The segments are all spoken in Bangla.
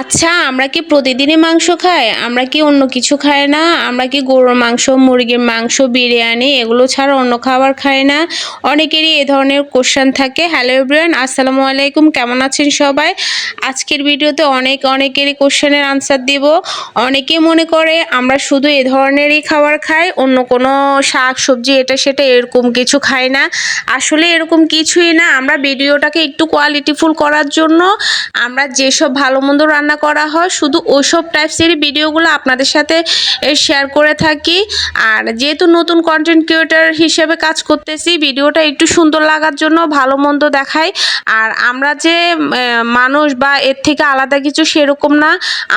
আচ্ছা আমরা কি প্রতিদিনই মাংস খাই? আমরা কি অন্য কিছু খাই না? আমরা কি গরুর মাংস, মুরগির মাংস, বিরিয়ানি এগুলো ছাড়া অন্য খাবার খাই না? অনেকেরই এ ধরনের কোশ্চেন থাকে। হ্যালো এভরিওয়ান আসসালামু আলাইকুম। কেমন আছেন সবাই? আজকের ভিডিওতে অনেক অনেকেরই কোশ্চেনের আনসার দিব। অনেকে মনে করে আমরা শুধু এ ধরনেরই খাবার খাই, অন্য কোনো শাক, সবজি, এটা, সেটা এরকম কিছু খাই না। আসলে এরকম কিছুই না। আমরা ভিডিওটাকে একটু কোয়ালিটিফুল করার জন্য আমরা যেসব ভালো মন্দ রান্না করা হয়। শুধু ওইসব টাইপসেরই ভিডিওগুলো আপনাদের সাথে শেয়ার করে থাকি। আর যেহেতু নতুন কন্টেন্ট ক্রিয়েটার হিসেবে কাজ করতেছি, ভিডিওটা একটু সুন্দর লাগার জন্য, ভালো মন্দ দেখাই। আর আমরা যে মানুষ বা এর থেকে আলাদা কিছু সেরকম না,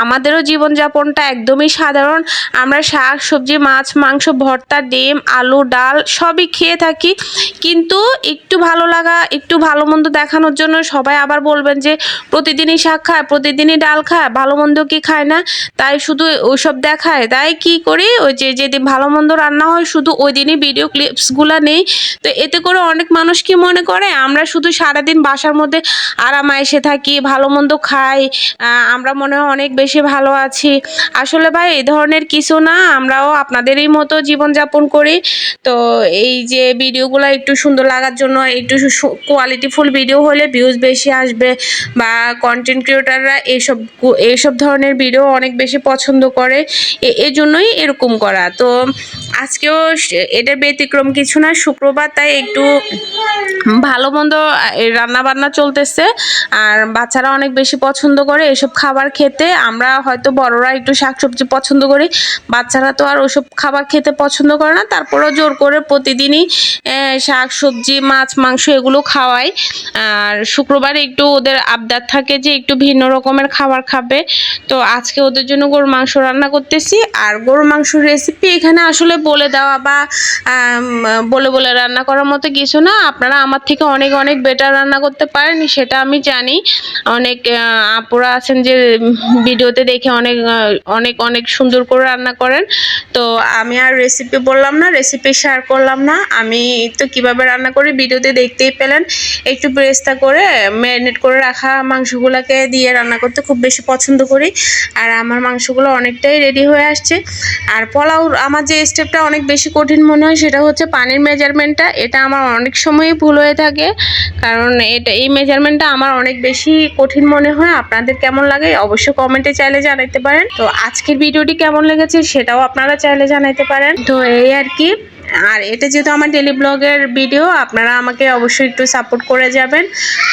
আমাদেরও জীবনযাপনটা একদমই সাধারণ। আমরা শাক, সবজি, মাছ, মাংস, ভর্তা, ডিম, আলু, ডাল সবই খেয়ে থাকি। কিন্তু একটু ভালো লাগা, একটু ভালো মন্দ দেখানোর জন্য সবাই আবার বলবেন যে, প্রতিদিনই শাক খায়, প্রতিদিনই ডাল খায় ভালো মন্দ কি খায় না। তাই শুধু ওইসব দেখায়। তাই কি করি? ওই যে যেদিন ভালো মন্দ রান্না হয়, শুধু ওই দিনই ভিডিও ক্লিপসগুলো নেই। তো এতে করে অনেক মানুষ কি মনে করে? আমরা শুধু সারাদিন বাসার মধ্যে আরাম এসে থাকি, ভালো মন্দ খাই আমরা মনে হয় অনেক বেশি ভালো আছি। আসলে ভাই, এই ধরনের কিছু না, আমরাও আপনাদেরই মতো জীবনযাপন করি। তো এই যে ভিডিওগুলো একটু সুন্দর লাগার জন্য, একটু কোয়ালিটিফুল ভিডিও হলে ভিউজ বেশি আসবে, বা কন্টেন্ট ক্রিয়েটাররা এইসব এইসব ধরনের ভিডিও অনেক বেশি পছন্দ করে। এজন্যই এরকম করা। তো আজকেও এটা ব্যতিক্রম কিছু না শুক্রবার তাই একটু ভালো মন্দ রান্নাবান্না চলতেছে। আর বাচ্চারা অনেক বেশি পছন্দ করে এসব খাবার খেতে। আমরা হয়তো বড়রা একটু শাকসবজি পছন্দ করি। বাচ্চারা তো আর ওসব খাবার খেতে পছন্দ করে না। তারপরেও জোর করে প্রতিদিনই শাক সবজি মাছ, মাংস এগুলো খাওয়াই। আর শুক্রবারে একটু ওদের আবদার থাকে যে একটু ভিন্ন রকমের খাবার খাবে। তো আজকে ওদের জন্য গরুর মাংস রান্না করতেছি। আর গরুর মাংসর রেসিপি এখানে আসলে বলে দেওয়া বা বলে বলে রান্না করার মতো কিছু না। আপনারা আমার থেকে অনেক অনেক বেটার রান্না করতে পারেন, সেটা আমি জানি। অনেক আপুরা আছেন যে ভিডিওতে দেখে অনেক অনেক অনেক সুন্দর করে রান্না করেন। তো আমি আর রেসিপি বললাম না রেসিপি শেয়ার করলাম না। আমি তো কীভাবে রান্না করি ভিডিওতে দেখতেই পেলেন। একটু ব্রেস্তা করে ম্যারিনেট করে রাখা মাংসগুলোকে দিয়ে রান্না করতে খুব বেশি পছন্দ করি। আর আমার মাংসগুলো অনেকটাই রেডি হয়ে আসছে। আর পোলাও, আমার যে স্টেপটা অনেক বেশি কঠিন মনে হয়, সেটা হচ্ছে পানির মেজারমেন্টটা এটা আমার অনেক সময়ই ভুল হয়ে থাকে, কারণ এটা, এই মেজারমেন্টটা আমার অনেক বেশি কঠিন মনে হয়। আপনাদের কেমন লাগে অবশ্যই কমেন্টে চাইলে জানাইতে পারেন। তো আজকের ভিডিওটি কেমন লেগেছে সেটাও আপনারা চাইলে জানাইতে পারেন। তো এই আর কি। আর এটা যেহেতু আমার ডেলি ব্লগের ভিডিও আপনারা আমাকে অবশ্যই একটু সাপোর্ট করে যাবেন।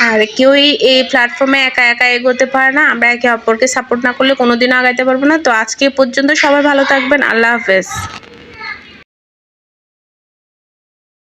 আর কেউই এই প্ল্যাটফর্মে একা একা এগোতে পারে না, আমরা একে অপরকে সাপোর্ট না করলে কোনোদিনও আগাইতে পারব না। তো আজকে পর্যন্ত সবাই ভালো থাকবেন। আল্লাহ হাফেজ।